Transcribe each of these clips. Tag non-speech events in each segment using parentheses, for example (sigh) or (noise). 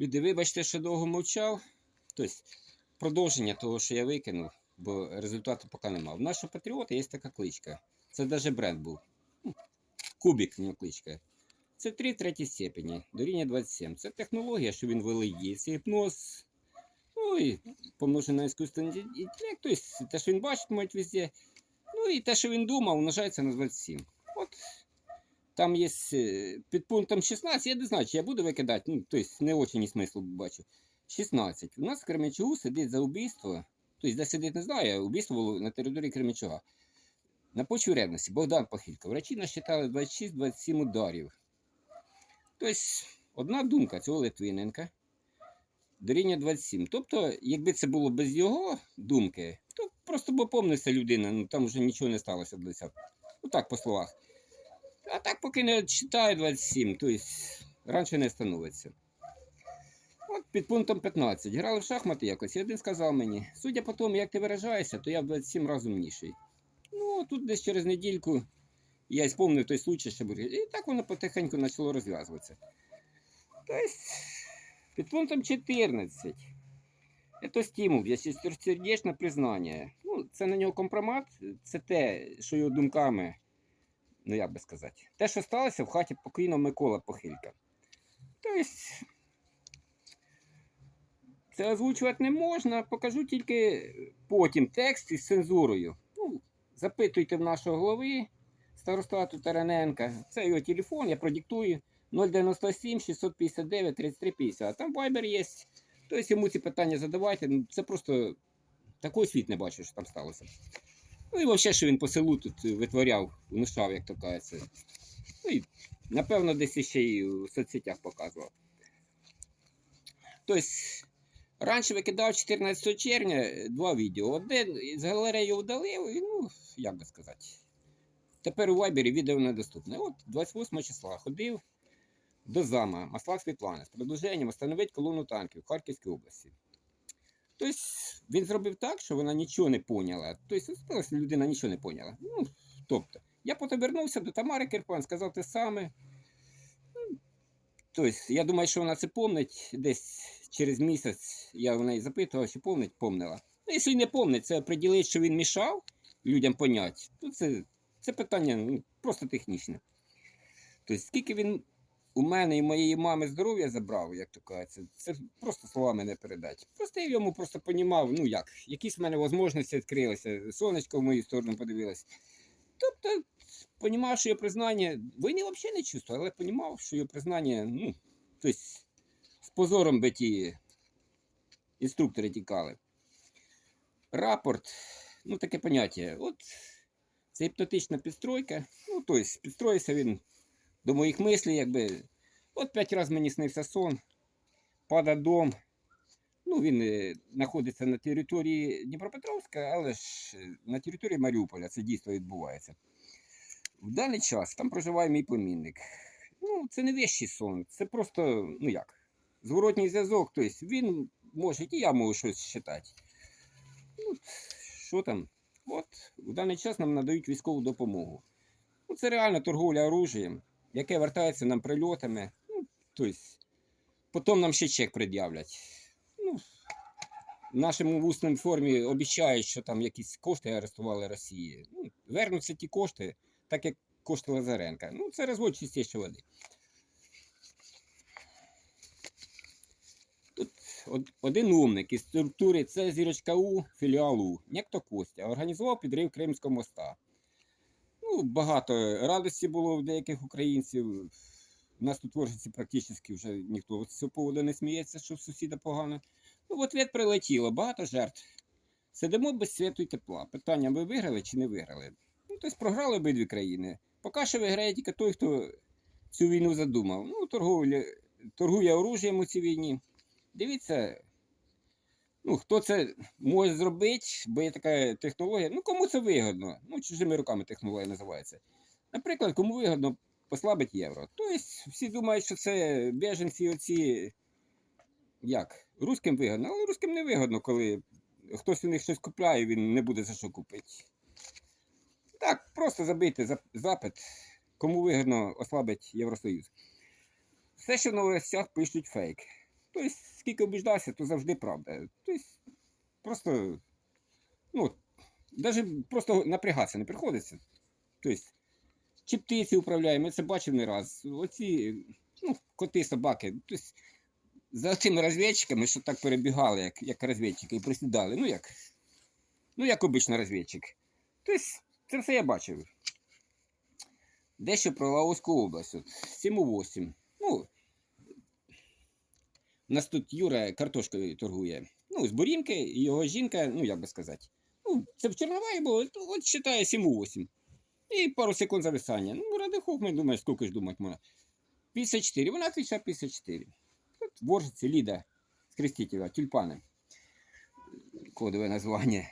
Люди, вибачте, що довго мовчав. Тобто, продовження того, що я викинув, бо результату поки нема. В нашого патріота є така кличка. Це навіть бренд був. Ну, Кубік нього кличка. Це 3 третій степені, дорівня 27. Це технологія, що він її. Це гіпноз. Ну і помножений на іскусственний інтелект. Тобто те, що він бачить, мать везде. Ну і те, що він думав, умножається на 27. От там є е, під пунктом 16, я не знаю, чи я буду викидати, ну, тобто не очень смислу бачу. 16. У нас в Кременчугу сидить за убійство. Тобто, де сидить, не знаю, убійство було на території Кременчуга. На почві ревності Богдан Похилько. Врачі насчитали 26-27 ударів. Тобто, одна думка цього Литвиненка до рівня 27. Тобто, якби це було без його думки, то просто б помнився людина, ну там вже нічого не сталося 10. Ну так, по словах. А так, поки не читаю 27, то есть раніше не становиться. От під пунктом 15. Грали в шахмати якось, і один сказав мені, судя по тому, як ти виражаєшся, то я в 27 разів умніший. Ну, тут десь через недільку я й спомнив той случай, що був. І так воно потихеньку почало розв'язуватися. Тобто, під пунктом 14. Це стимул для сердечне признання. Ну, це на нього компромат, це те, що його думками ну як би сказати, те, що сталося в хаті покійного Микола Похилька. Тобто, це озвучувати не можна, покажу тільки потім текст із цензурою. Ну, запитуйте в нашого голови старостату Тараненка. Це його телефон, я продиктую 097 659 3350. Там Viber є. Тобто йому ці питання задавайте. Ну, Це просто такий світ не бачу, що там сталося. Ну і взагалі, що він по селу тут витворяв, внушав, як то кажеться. Ну і, напевно, десь ще й у соцсетях показував. Тобто, раніше викидав 14 червня два відео. Одне з галереї удалив, і, ну, як би сказати. Тепер у Вайбері відео недоступне. От 28 числа ходив до зама Маслак Світлани з продовженням встановити колону танків в Харківській області. Тобто він зробив так, що вона нічого не поняла. Тобто, сталося, людина нічого не поняла. Ну, тобто, я потім вернувся до Тамари Кирпан, сказав те саме. Ну, Тобто, я думаю, що вона це помнить. Десь через місяць я в неї запитував, чи помнить, помнила. Ну, якщо не помнить, це приділить, що він мішав людям поняти, то це, це питання ну, просто технічне. Тобто, скільки він у мене і моєї мами здоров'я забрав, як то кажеться, це просто словами не передати. Просто я йому просто понімав, ну як, якісь в мене можливості відкрилися, сонечко в мою сторону подивилось. Тобто, понімав, що його признання, війни взагалі не чувствував, але понімав, що його признання, ну, тобто, з позором би ті інструктори тікали. Рапорт, ну таке поняття. От це гіпнотична підстройка. Ну, тобто, підстроївся він до моїх мислей, якби. От п'ять разів мені снився сон, пада дом. Ну, він е, знаходиться на території Дніпропетровська, але ж е, на території Маріуполя це дійство відбувається. В даний час там проживає мій племінник. Ну, це не вещий сон, це просто, ну як, зворотній зв'язок. Тобто він може, і я можу щось читати. Ну, що там? От, в даний час нам надають військову допомогу. Ну, це реально торговля оружієм, яке вертається нам прильотами. Ну, тобто, потім нам ще чек пред'являть. Ну, в нашому усному формі обіцяють, що там якісь кошти арестували Росії. Ну, вернуться ті кошти, так як кошти Лазаренка. Ну, це розвод чистішої води. Тут один умник із структури це зірочка У філіалу, некто Костя, організував підрив Кримського моста. Ну, багато радості було в деяких українців. У нас тут в практично вже ніхто з цього поводу не сміється, що в сусіда погано. Ну, в ответ прилетіло, багато жертв. Сидимо без світу і тепла. Питання, ви виграли чи не виграли? Ну, тобто програли обидві країни. Поки що виграє тільки той, хто цю війну задумав. Ну, торгує оружієм у цій війні. Дивіться, ну, хто це може зробити, бо є така технологія. Ну, кому це вигодно? Ну, чужими руками технологія називається. Наприклад, кому вигодно послабити євро. Тобто всі думають, що це біженці оці. Як? Руським вигодно, але руським не вигодно, коли хтось у них щось купляє, він не буде за що купити. Так, просто забийте запит, кому вигодно ослабити Євросоюз. Все, що в новостях пишуть фейк. Тобто, скільки обіждався, то завжди правда. Тобто, просто, ну, навіть просто напрягатися не приходиться. Тобто, чи птиці управляємо, ми це бачив не раз. Оці, ну, коти, собаки. Тобто, за цими розвідчиками, що так перебігали, як, як розвідчики, і присідали. Ну як, ну, як обичний розвідчик. Тобто, це все я бачив. Дещо про Лаоську область. От, 7,8. Нас тут Юра картошкою торгує. Ну, з Борінки, його жінка, ну як би сказати. Ну, це в Чорноваї було, от вважає 7,8. І пару секунд зависання. Ну, ради хохми, думаєш, скільки ж думати можна. 54, вона отвечає 54. От воржиці, Ліда, скрестителя, тюльпани. Кодове названня.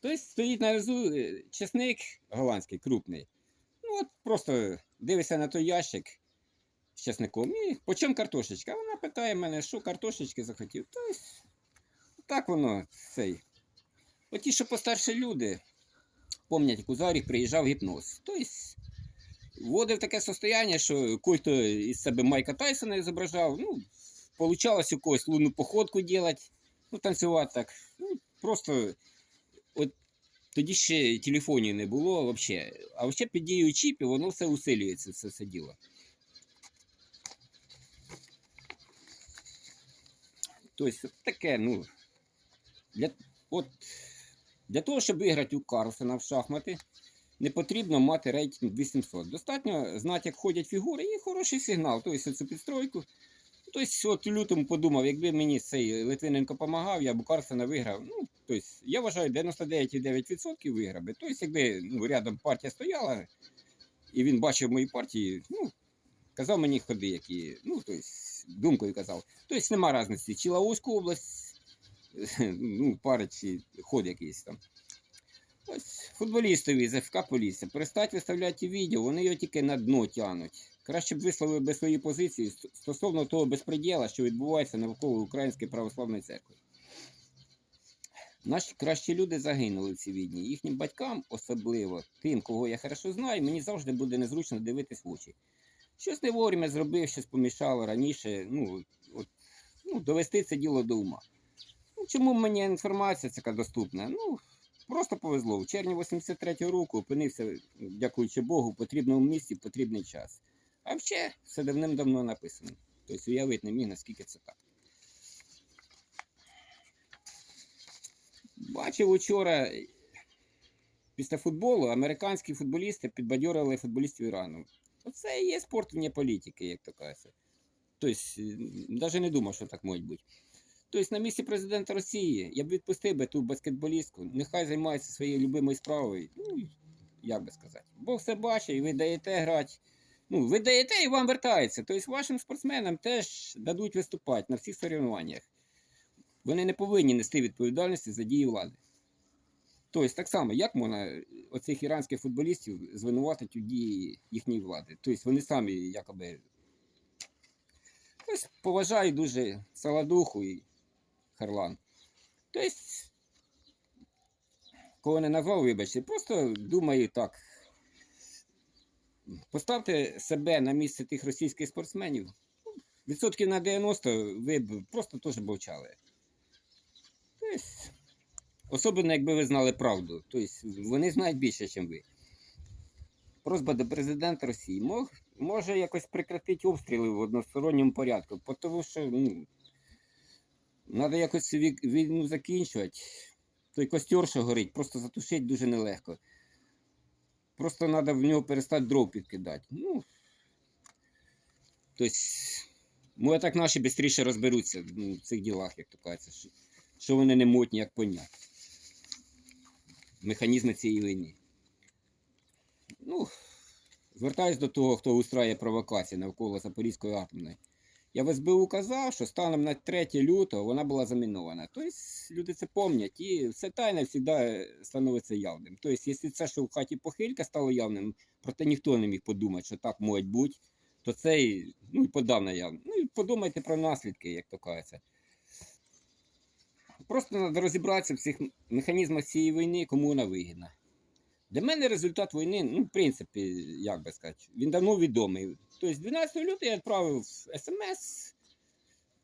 Тобто стоїть на везу е, чесник голландський, крупний. Ну от просто дивишся на той ящик з чесником і по чому картошечка? Вона питає мене, що картошечки захотів. Тобто, так воно цей. От ті, що постарші люди, у Заріх приїжджав гіпноз. Тобто, вводив таке состояння, що кой-то із себе Майка Тайсона зображав, ну, получалось у когось лунну походку робити, ну, танцювати так. Ну, просто от тоді ще телефонів не було взагалі. А ще під дією чіпів воно все усилюється, це все діло. Тобто, таке, ну. Для, от, для того, щоб виграти у Карлсона в шахмати, не потрібно мати рейтинг 800. Достатньо знати, як ходять фігури, і хороший сигнал. Тобто цю підстройку. Тобто, от у лютому подумав, якби мені цей Литвиненко допомагав, я б у Карлсона виграв. Ну, тобто, я вважаю, 99,9% виграв би. Тобто, якби ну, рядом партія стояла, і він бачив мої партії, ну, казав мені ходи, які, ну, тобто, думкою казав. Тобто, нема різниці, чи Лаоську область, (laughs) ну, парить, чи ход якийсь там. Ось футболістові з ФК Полісся. Перестать виставляти відео, вони його тільки на дно тянуть. Краще б висловив би свої позиції стосовно того безпреділа, що відбувається навколо Української православної церкви. Наші кращі люди загинули в цій війні. Їхнім батькам, особливо тим, кого я хорошо знаю, мені завжди буде незручно дивитись в очі. Щось не вовремя зробив, щось помішало раніше. Ну, от, ну, довести це діло до ума. Ну, чому мені інформація така доступна? Ну, Просто повезло. В червні 83-го року опинився, дякуючи Богу, в потрібному місці в потрібний час. А ще все давним-давно написано. Тобто уявити не міг, наскільки це так. Бачив учора після футболу американські футболісти підбадьорили футболістів Ірану. Оце і є спорт вне політики, як то кажеться. Тобто, навіть не думав, що так може бути. Тобто, на місці президента Росії я б відпустив би ту баскетболістку, нехай займається своєю любимою справою. Ну, як би сказати. Бог все бачить, і ви даєте грати. Ну, ви даєте і вам вертається. Тобто вашим спортсменам теж дадуть виступати на всіх соревнованнях. Вони не повинні нести відповідальності за дії влади. Тобто, так само, як можна оцих іранських футболістів звинуватити у дії їхньої влади? Тобто вони самі якоби. Ось поважаю дуже Саладуху і Харлан. Тобто, кого не назвав, вибачте, просто думаю так. Поставте себе на місце тих російських спортсменів. Відсотків на 90 ви б просто теж мовчали. Особливо, якби ви знали правду. Тобто, вони знають більше, ніж ви. Просьба до президента Росії мог, може якось прекратити обстріли в односторонньому порядку, тому що ну, треба якось війну закінчувати. Той костер, що горить, просто затушити дуже нелегко. Просто треба в нього перестати дров підкидати. Ну, тобто, може так наші швидше розберуться ну, в цих ділах, як то кажеться, що, вони не можуть ніяк поняти. Механізми цієї війни. Ну, звертаюсь до того, хто устраює провокації навколо Запорізької атомної. Я в СБУ казав, що станом на 3 лютого вона була замінована. Тобто люди це пам'ятають, і все тайне завжди становиться явним. Тобто, якщо це, що в хаті похилька стало явним, проте ніхто не міг подумати, що так може бути, то це ну, і подавно явно. Ну і подумайте про наслідки, як то кажеться. Просто треба розібратися в цих механізмах цієї війни, кому вона вигідна. Для мене результат війни, ну, в принципі, як би сказати, він давно відомий. Тобто 12 лютого я відправив смс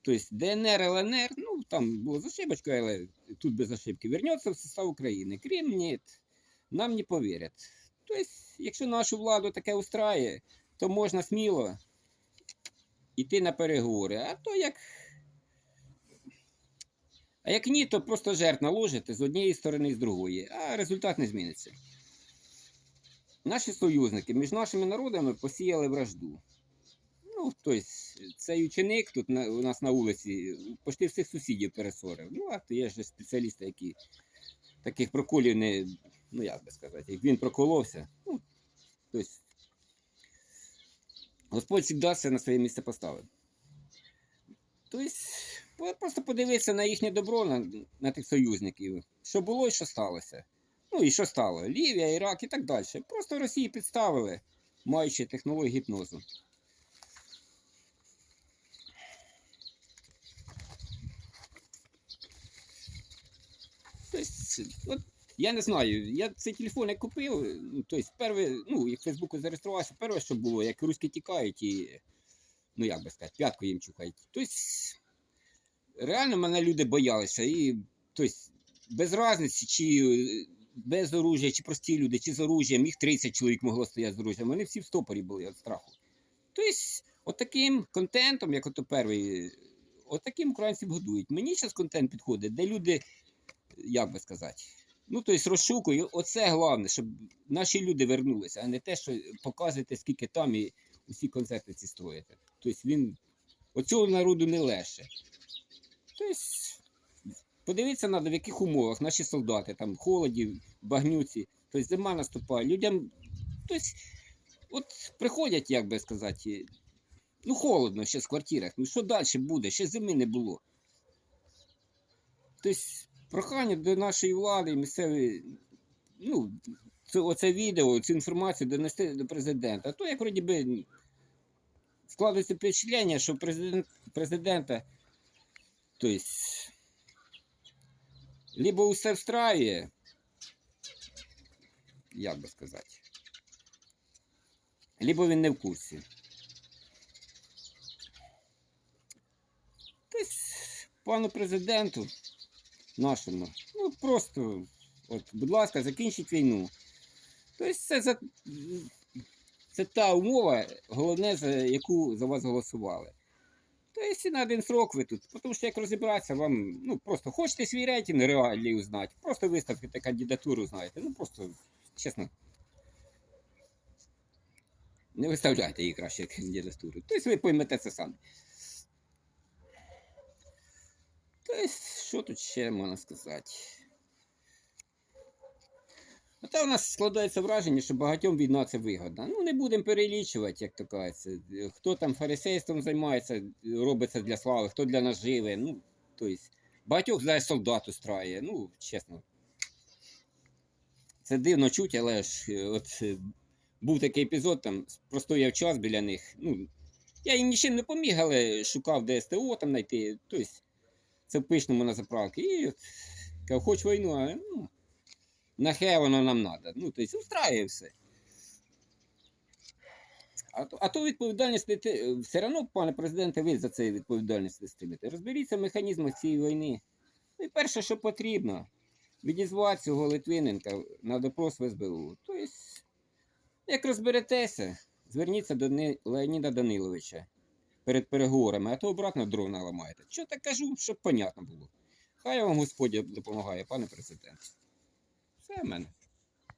Тобто ДНР, ЛНР, ну там було з ошибочкою, але тут без ошибки, вернеться в состав України. Крим ні, нам не повірять. Тобто, якщо нашу владу таке устрає, то можна сміло йти на переговори. А то як. А як ні, то просто жертв наложити з однієї сторони і з другої, а результат не зміниться. Наші союзники між нашими народами посіяли вражду. Ну, тобто, цей ученик тут на, у нас на вулиці почти всіх сусідів пересорив. Ну, а то є ж спеціалісти, які таких проколів не, ну як би сказати, як він проколовся. Ну, тобто, Господь завжди все на своє місце поставив. Тобто, просто подивитися на їхнє добро, на, на тих союзників, що було і що сталося. Ну і що стало? Лівія, Ірак і так далі. Просто Росії підставили, маючи технологію гіпнозу. Тобто, от, я не знаю, я цей телефон як купив, ну, тобто, перше, ну, як Фейсбуку зареєструвався, перше, що було, як руські тікають і, ну як би сказати, п'ятку їм чухають. Тобто, реально мене люди боялися. І, тобто, без різниці, чи е, без оружия, чи прості люди, чи з оружієм, їх 30 чоловік могло стояти з оружієм, вони всі в стопорі були від страху. Тобто, от таким контентом, як ото перший, от таким українців годують. Мені зараз контент підходить, де люди, як би сказати, ну, тобто розшукую, оце головне, щоб наші люди вернулися, а не те, що показуєте, скільки там і усі концерти ці строїте. Тобто він оцього народу не легше. Тобто, подивитися треба, в яких умовах наші солдати, там, холоді, багнюці, тобто зима наступає. Людям, тобто, от приходять, як би сказати, ну холодно ще в квартирах, ну що далі буде? Ще зими не було. Тобто, прохання до нашої влади, місцевої, ну, це, оце відео, цю інформацію донести до президента. А то як вроді би складається впечатлення, що президент, президента, тобто, либо усе встраює, як би сказати, либо він не в курсі. Тобто, пану президенту нашому, ну просто, от, будь ласка, закінчіть війну. Тобто, це, за, це та умова, головне, за яку за вас голосували. Тобто, і на один срок ви тут. Тому що як розібратися, вам, ну просто хочете свій рейтинг реалії узнати, просто виставте кандидатуру, знаєте. Ну просто, чесно. Не виставляйте її краще кандидатуру. Тобто ви поймете це самі. Тобто, що тут ще можна сказати? А та у нас складається враження, що багатьом війна це вигодна. Ну, не будемо перелічувати, як то кажеться. Хто там фарисейством займається, робить це для слави, хто для наживи. Ну, тобто, багатьох зараз солдат устраює. Ну, чесно. Це дивно чуть, але ж е, от е, був такий епізод, там простояв час біля них. Ну, я їм нічим не поміг, але шукав ДСТО там знайти. Тобто, це в пишному на заправки. І от, хоч війну, а ну, нахе воно нам треба. Ну, тобто, устраює все. А, то- а то відповідальність не те- все одно, пане президенте, ви за це відповідальність нестимете. Розберіться в механізмах цієї війни. Ну і перше, що потрібно, відізвати цього Литвиненка на допрос в СБУ. Тобто, як розберетеся, зверніться до Леоніда Даниловича перед переговорами, а то обратно дрона ламаєте. Що так кажу, щоб понятно було. Хай вам Господь допомагає, пане президент. Все в мене.